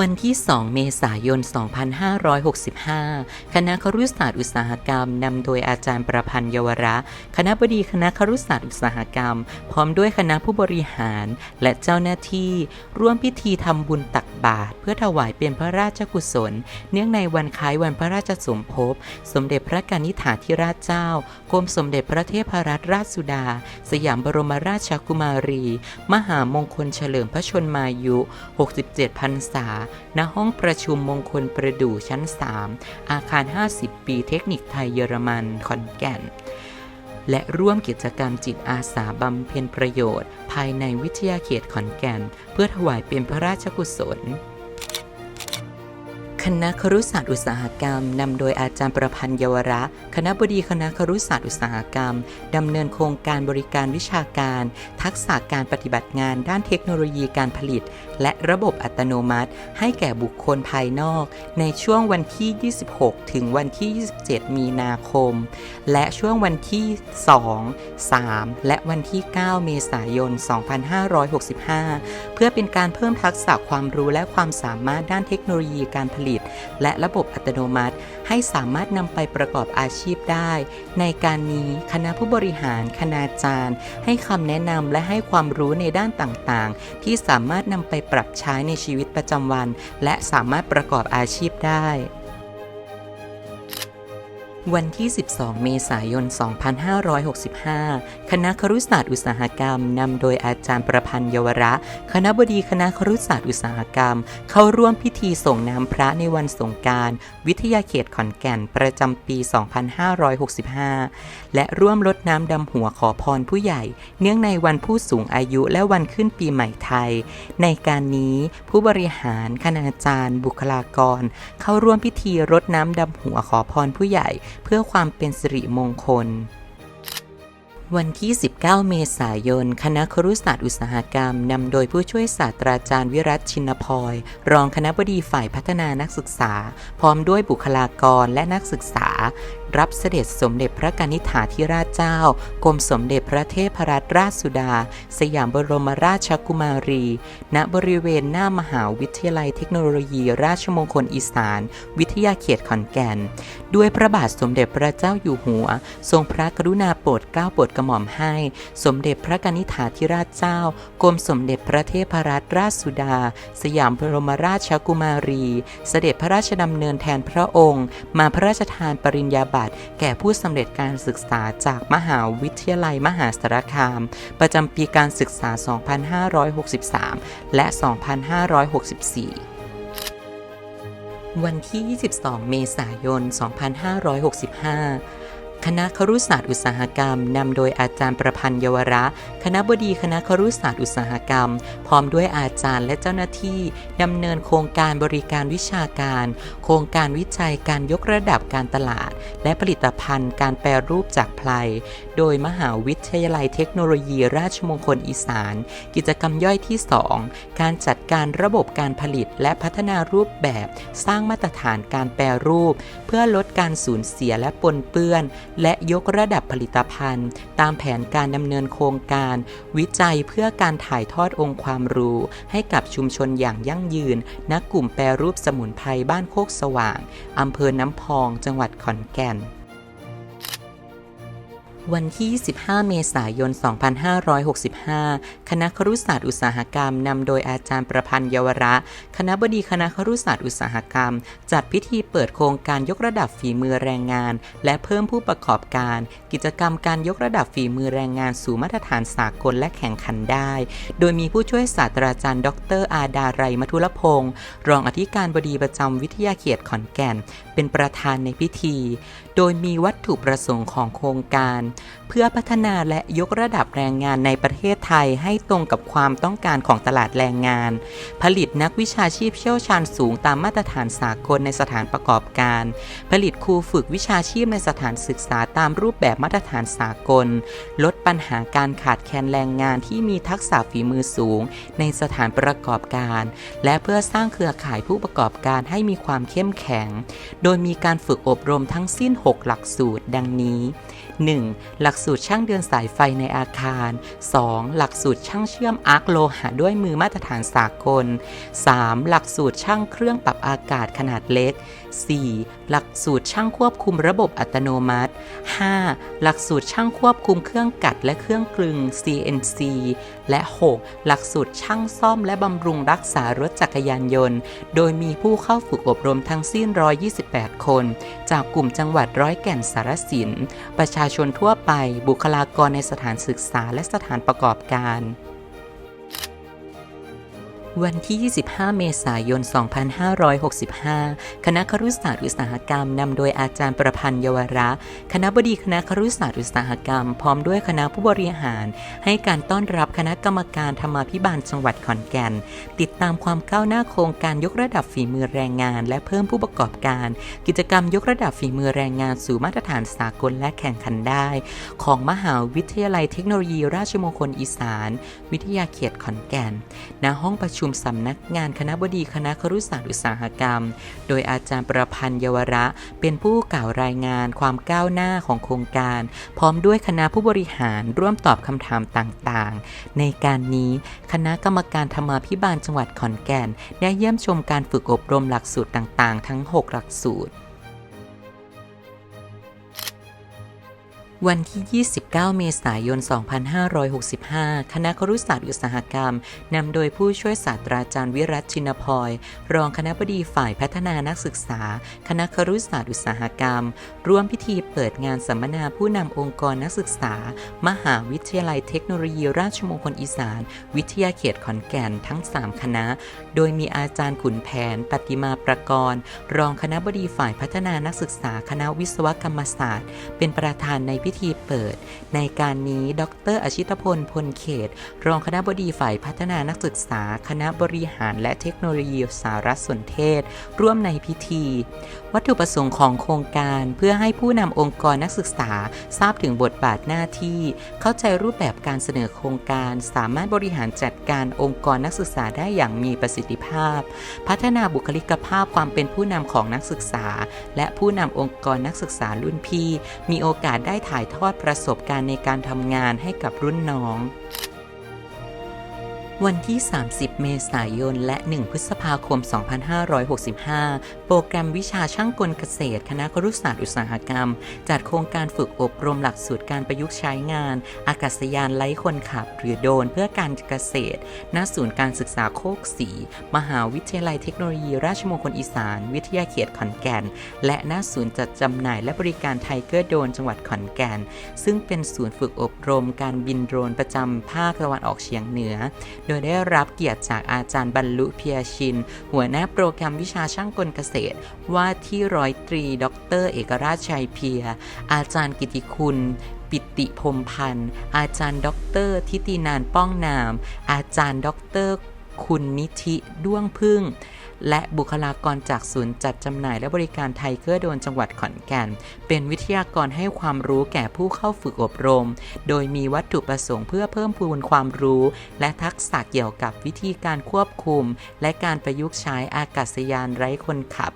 วันที่ 2 เมษายน 2565 คณะครุศาสตร์อุตสาหกรรม นำโดยอาจารย์ประพันธ์เยาวระ คณะบดีคณะครุศาสตร์อุตสาหกรรม พร้อมด้วยคณะผู้บริหาร และเจ้าหน้าที่ ร่วมพิธีทำบุญตักบาตรเพื่อถวายเป็นพระราชกุศล เนื่องในวันคล้ายวันพระราชสมภพ สมเด็จพระกนิษฐาธิราชเจ้ากรมสมเด็จพระเทพรัตนราชสุดา สยามบรมราชกุมารี มหามงคลเฉลิมพระชนมายุ 67 พรรษาณห้องประชุมมงคลประดู่ชั้น 3 อาคาร 50 ปีเทคนิคไทยเยอรมันขอนแก่น และร่วมกิจกรรมจิตอาสาบำเพ็ญประโยชน์ ภายในวิทยาเขตขอนแก่น เพื่อถวายเป็นพระราชกุศล คณะครุศาสตร์อุตสาหกรรมนำโดยอาจารย์ประพันธ์เยาวระ คณะบดีคณะครุศาสตร์อุตสาหกรรมดำเนินโครงการบริการวิชาการ ทักษะการปฏิบัติงานด้านเทคโนโลยีการผลิต และระบบอัตโนมัติ ให้แก่บุคคลภายนอก ในช่วงวันที่ 26 ถึงวันที่ 27 มีนาคม และช่วงวันที่ 2 3 และวันที่ 9 เมษายน 2565เพื่อเป็นการเพิ่มทักษะความรู้และความสามารถด้านเทคโนโลยีการผลิต และระบบอัตโนมัติ ให้สามารถนำไปประกอบอาชีพได้ ในการนี้คณะผู้บริหาร คณาจารย์ ให้คำแนะนำและให้ความรู้ในด้านต่างๆ ที่สามารถนำไปปรับใช้ในชีวิตประจำวัน และสามารถประกอบอาชีพได้ วันที่ 12 เมษายน 2565 คณะครุศาสตร์อุตสาหกรรม นำโดยอาจารย์ประพันธ์เยาวระ คณะบดีคณะครุศาสตร์อุตสาหกรรม เข้าร่วมพิธีส่งน้ำพระในวันสงการวิทยาเขตขอนแก่นประจำปี 2565 และร่วมรดน้ำดำหัวขอพรผู้ใหญ่ เนื่องในวันผู้สูงอายุและวันขึ้นปีใหม่ไทย ในการนี้ผู้บริหารคณาจารย์ บุคลากร เข้าร่วมพิธีรดน้ำดำหัวขอพรผู้ใหญ่เพื่อความเป็นสิริมงคล วันที่ 19 เมษายน คณะครุศาสตร์อุตสาหกรรม นำโดยผู้ช่วยศาสตราจารย์วิรัตชินพอยรองคณะบดีฝ่ายพัฒนานักศึกษา พร้อมด้วยบุคลากรและนักศึกษา รับเสด็จสมเด็จพระกนิษฐาธิราชเจ้า กรมสมเด็จพระเทพรัตนราชสุดา สยามบรมราชกุมารี ณบริเวณหน้ามหาวิทยาลัยเทคโนโลยี ราชมงคลอีสาน วิทยาเขตขอนแก่น ด้วยพระบาทสมเด็จพระเจ้าอยู่หัว ทรงพระกรุณาโปรดเกล้าโปรดกระหม่อมให้ สมเด็จพระกนิษฐาธิราชเจ้า กรมสมเด็จพระเทพรัตนราชสุดา สยามบรมราชกุมารี เสด็จพระราชดำเนินแทนพระองค์ มาพระราชทานปริญญาบัตรแก่ผู้สำเร็จการศึกษาจากมหาวิทยาลัยมหาสารคาม ประจำปีการศึกษา 2563 และ 2564วันที่ 22 เมษายน 2565 คณะครุศาสตร์อุตสาหกรรม นำโดยอาจารย์ประพันธ์เยาวระ คณะบดีคณะครุศาสตร์อุตสาหกรรม พร้อมด้วยอาจารย์และเจ้าหน้าที่ดำเนินโครงการบริการวิชาการ โครงการวิจัยการยกระดับการตลาด และผลิตภัณฑ์การแปรรูปจากไพลโดยมหาวิทยาลัยเทคโนโลยีราชมงคลอีสาน กิจกรรมย่อยที่ 2 การจัดการระบบการผลิตและพัฒนารูปแบบ สร้างมาตรฐานการแปรรูป เพื่อลดการสูญเสียและปนเปื้อนและยกระดับผลิตภัณฑ์ ตามแผนการดำเนินโครงการ วิจัยเพื่อการถ่ายทอดองค์ความรู้ ให้กับชุมชนอย่างยั่งยืนณกลุ่มแปรรูปสมุนไพรบ้านโคกสว่างอำเภอน้ำพอง จังหวัดขอนแก่น วันที่ 15 เมษายน 2565 คณะครุศาสตร์อุตสาหกรรม นำโดยอาจารย์ประพันธ์เยาวระ คณะบดีคณะครุศาสตร์อุตสาหกรรม จัดพิธีเปิดโครงการยกระดับฝีมือแรงงาน และเพิ่มผู้ประกอบการ กิจกรรมการยกระดับฝีมือแรงงานสู่มาตรฐานสากลและแข่งขันได้ โดยมีผู้ช่วยศาสตราจารย์ ดร อาดาไรมัทุลพงศ์ รองอธิการบดีประจำวิทยาเขตขอนแก่น เป็นประธานในพิธี โดยมีวัตถุประสงค์ของโครงการเพื่อพัฒนาและยกระดับแรงงานในประเทศไทยให้ตรงกับความต้องการของตลาดแรงงาน ผลิตนักวิชาชีพเชี่ยวชาญสูงตามมาตรฐานสากลในสถานประกอบการ ผลิตครูฝึกวิชาชีพในสถานศึกษาตามรูปแบบมาตรฐานสากล ลดปัญหาการขาดแคลนแรงงานที่มีทักษะฝีมือสูง ในสถานประกอบการ และเพื่อสร้างเครือข่ายผู้ประกอบการให้มีความเข้มแข็ง โดยมีการฝึกอบรมทั้งสิ้น 6 หลักสูตร ดังนี้ 1. หลักสูตรช่างเดินสายไฟในอาคาร 2. หลักสูตรช่างเชื่อมอาร์คโลหะด้วยมือมาตรฐานสากล 3. หลักสูตรช่างเครื่องปรับอากาศขนาดเล็ก 4. หลักสูตรช่างควบคุมระบบอัตโนมัติ 5. หลักสูตรช่างควบคุมเครื่องกัดและเครื่องกลึง CNC และ 6. หลักสูตรช่างซ่อมและบำรุงรักษารถจักรยานยนต์ โดยมีผู้เข้าฝึกอบรมทั้งสิ้น 128 คน จากกลุ่มจังหวัดร้อยแก่นสารสิน ประชาชนทั่วไป บุคลากรในสถานศึกษาและสถานประกอบการ วันที่ 25 เมษายน 2565 คณะครุศาสตร์อุตสาหกรรมนำโดยอาจารย์ประพันธ์เยาวระ คณะบดีคณะครุศาสตร์อุตสาหกรรม พร้อมด้วยคณะผู้บริหาร ให้การต้อนรับคณะกรรมการธรรมาภิบาลจังหวัดขอนแก่น ติดตามความก้าวหน้าโครงการยกระดับฝีมือแรงงาน และเพิ่มผู้ประกอบการ กิจกรรมยกระดับฝีมือแรงงานสู่มาตรฐานสากลและแข่งขันได้ ของมหาวิทยาลัยเทคโนโลยี ราชมงคลอีสาน วิทยาเขตขอนแก่นณห้องประชุมสำนักงานคณะบดีคณะครุศาสตร์อุตสาหกรรม โดยอาจารย์ประพันธ์เยาวระ เป็นผู้กล่าวรายงานความก้าวหน้าของโครงการ พร้อมด้วยคณะผู้บริหารร่วมตอบคำถามต่างๆ ในการนี้คณะกรรมการธรรมาภิบาลจังหวัดขอนแก่น ได้เยี่ยมชมการฝึกอบรมหลักสูตรต่างๆ ทั้ง 6 หลักสูตร วันที่ 29 เมษายน 2565 คณะครุศาสตร์อุตสาหกรรม นำโดยผู้ช่วยศาสตราจารย์วิรัตชินพรรองคณะบดีฝ่ายพัฒนานักศึกษา คณะครุศาสตร์อุตสาหกรรม ร่วมพิธีเปิดงานสัมมนาผู้นำองค์กรนักศึกษา มหาวิทยาลัยเทคโนโลยีราชมงคลอีสาน วิทยาเขตขอนแก่นทั้ง 3 คณะ โดยมีอาจารย์ขุนแผน ปฏิมาประกรณ์ รองคณะบดีฝ่ายพัฒนานักศึกษา คณะวิศวกรรมศาสตร์ เป็นประธานในพิธีเปิด ในการนี้ ดรอชิตพล พลเขต รองคณะบดีฝ่ายพัฒนานักศึกษา คณะบริหารและเทคโนโลยีสารสนเทศ ร่วมในพิธี วัตถุประสงค์ของโครงการเพื่อให้ผู้นำองค์กรนักศึกษา ทราบถึงบทบาทหน้าที่ เข้าใจรูปแบบการเสนอโครงการ สามารถบริหารจัดการองค์กรนักศึกษาได้อย่างมีประสิทธิภาพ พัฒนาบุคลิกภาพความเป็นผู้นำของนักศึกษา และผู้นำองค์กรนักศึกษารุ่นพี่ มีโอกาสได้ถ่ายทอดประสบการณ์ในการทำงานให้กับรุ่นน้อง วันที่ 30 เมษายน และ 1 พฤษภาคม 2565 โปรแกรมวิชาช่างกลเกษตร คณะครุศาสตร์อุตสาหกรรม จัดโครงการฝึกอบรมหลักสูตรการประยุกต์ใช้งาน อากาศยานไร้คนขับ หรือโดรนเพื่อการเกษตร ณ ศูนย์การศึกษาโคกศรีมหาวิทยาลัยเทคโนโลยี ราชมงคลอีสาน วิทยาเขตขอนแก่น และณศูนย์จัดจำหน่ายและบริการไทเกอร์โดรนจังหวัดขอนแก่น ซึ่งเป็นศูนย์ฝึกอบรมการบินโดรนประจำภาคตะวันออกเฉียงเหนือโดยได้รับเกียรติจากอาจารย์บรรลุเพียชิน หัวหน้าโปรแกรมวิชาช่างกลเกษตร ว่าที่ร้อยตรีดรเอกราชชัยเพีย อาจารย์กิติคุณปิติพรมพันธ์ อาจารย์ดรทิตินานป้องนาม อาจารย์ดรคุณนิธิด้วงพึ่ง และบุคลากรจากศูนย์จัดจำหน่ายและบริการไทเกอร์โดนจังหวัดขอนแก่น เป็นวิทยากรให้ความรู้แก่ผู้เข้าฝึกอบรม โดยมีวัตถุประสงค์เพื่อเพิ่มพูนความรู้ และทักษะเกี่ยวกับวิธีการควบคุม และการประยุกต์ใช้อากาศยานไร้คนขับ